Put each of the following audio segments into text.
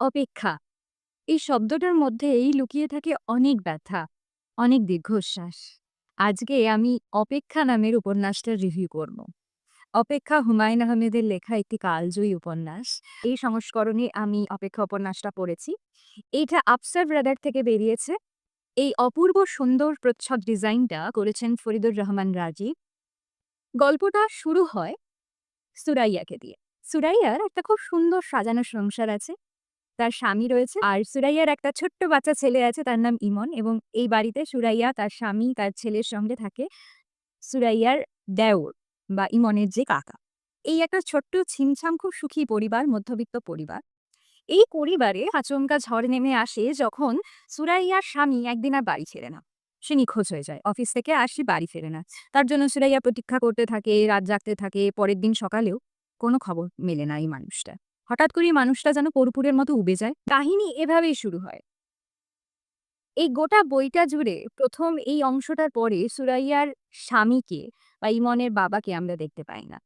অপেক্ষা। এই শব্দটার মধ্যেই লুকিয়ে থাকে অনেক ব্যথা, অনেক দীর্ঘশ্বাস। আজকে আমি 'অপেক্ষা' নামের উপন্যাসটার রিভিউ করব। 'অপেক্ষা' হুমায়ুন আহমেদের লেখা একটি কালজয়ী উপন্যাস। এই সংস্করণে আমি 'অপেক্ষা' উপন্যাসটা পড়েছি। এইটা আফসার ব্রাদার থেকে বেরিয়েছে। এই অপূর্ব সুন্দর প্রচ্ছদ ডিজাইনটা করেছেন ফরিদুর রহমান রাজীব। গল্পটা শুরু হয় সুরাইয়াকে দিয়ে। সুরাইয়ার একটা খুব সুন্দর সাজানো সংসার আছে। তার স্বামী রয়েছে আর সুরাইয়ার একটা ছোট্ট বাচ্চা ছেলে আছে তার নাম ইমন এবং এই বাড়িতে সুরাইয়া তার স্বামী তার ছেলের সঙ্গে থাকে সুরাইয়ার দেওর বা ইমনের যে কাকা। এই একটা ছোট্ট ছিমছাম খুব সুখী পরিবার, মধ্যবিত্ত পরিবার। এই পরিবারে আচমকা ঝড় নেমে আসে যখন সুরাইয়ার স্বামী একদিন আর বাড়ি ছেড়ে না। সে নিখোঁজ হয়ে যায়। অফিস থেকে আসি বাড়ি ফেরে না। তার জন্য সুরাইয়া প্রতীক্ষা করতে থাকে, রাত জাগতে থাকে। পরের দিন সকালেও কোনো খবর মেলে না এই মানুষটার। হঠাৎ করে মানুষটা যেন কর্পূরের মতো উবে যায়। কাহিনী এভাবেই শুরু হয়। এই গোটা বইটা জুড়ে প্রথম এই অংশটার পরে সুরাইয়ার স্বামীকে বা ইমনের বাবাকে আমরা দেখতে পাই না।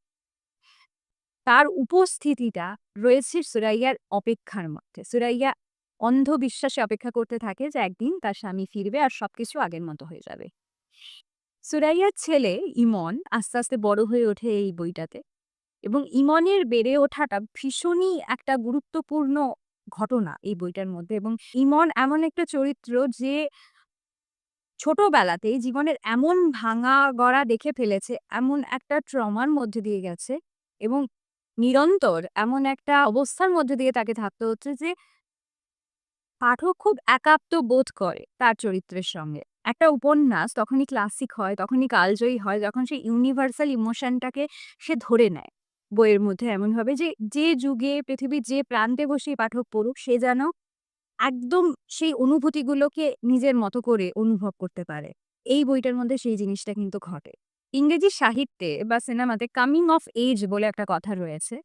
তার উপস্থিতিটা রয়েছে সুরাইয়ার অপেক্ষার মধ্যে। সুরাইয়া অন্ধ বিশ্বাসে অপেক্ষা করতে থাকে যে একদিন তার স্বামী ফিরবে আর সবকিছু আগের মতো হয়ে যাবে। সুরাইয়ার ছেলে ইমন আস্তে, আস্তে বড় হয়ে ওঠে এই বইটাতে এবং ইমনের বেড়ে ওঠাটা ভীষণই একটা গুরুত্বপূর্ণ ঘটনা এই বইটার মধ্যে এবং ইমন এমন একটা চরিত্র যে ছোটবেলাতেই জীবনের এমন ভাঙা গড়া দেখে ফেলেছে, এমন একটা ট্রমার মধ্যে দিয়ে গেছে এবং নিরন্তর এমন একটা অবস্থার মধ্যে দিয়ে তাকে থাকতে হচ্ছে যে পাঠক খুব একাত্ম বোধ করে তার চরিত্রের সঙ্গে। একটা উপন্যাস তখনই ক্লাসিক হয়, তখনই কালজয়ী হয় যখন সে ইউনিভার্সাল ইমোশনটাকে সে ধরে নেয় বইয়ের মধ্যে এমনভাবে যে, যে যুগে পৃথিবীর যে প্রান্তে বসেই পাঠক পড়ুক সে যেন একদম সেই অনুভূতিগুলোকে নিজের মতো করে অনুভব করতে পারে। এই বইটার মধ্যে সেই জিনিসটা কিন্তু ঘটে। ইংরেজি সাহিত্যে বা সিনেমাতে কামিং অফ এজ বলে একটা কথা রয়েছে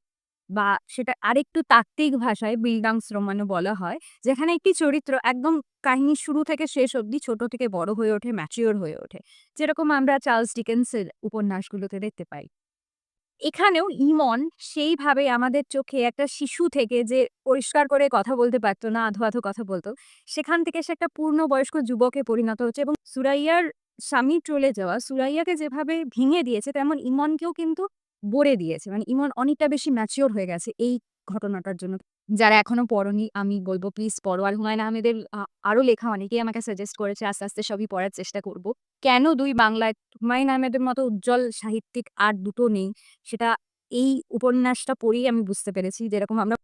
বা সেটা আরেকটু তাত্ত্বিক ভাষায় বিল্ডাংসরোমানও বলা হয়। যেখানে একটি চরিত্র একদম কাহিনী শুরু থেকে শেষ অবধি ছোট থেকে বড় হয়ে ওঠে, ম্যাচিওর হয়ে ওঠে। যেরকম আমরা চার্লস ডিকেন্সের উপন্যাসগুলোতে দেখতে পাই। এখানেও ইমন সেইভাবে আমাদের চোখে একটা শিশু থেকে যে পরিষ্কার করে কথা বলতে পারত না, আধো, আধো কথা বলতো সেখান থেকে সে একটা পূর্ণ বয়স্ক যুবকে পরিণত হচ্ছে এবং সুরাইয়ার স্বামী চলে যাওয়া সুরাইয়াকে যেভাবে ভেঙে দিয়েছে তেমন ইমনকেও কিন্তু বরে দিয়েছে। মানে ইমন অনেকটা বেশি ম্যাচিওর হয়ে গেছে এই ঘটনাটার জন্য। যারা এখনও পড়নি আমি বলব প্লিজ পড়ো। আর হুমায়ুন আহমেদের আরও আরও লেখা অনেকেই আমাকে সাজেস্ট করেছে। আস্তে, আস্তে সবই পড়ার চেষ্টা করব। কেন দুই বাংলায় হুমায়ুন আহমেদের মতো উজ্জ্বল সাহিত্যিক আর দুটো নেই সেটা এই উপন্যাসটা পড়েই আমি বুঝতে পেরেছি। যেরকম আমরা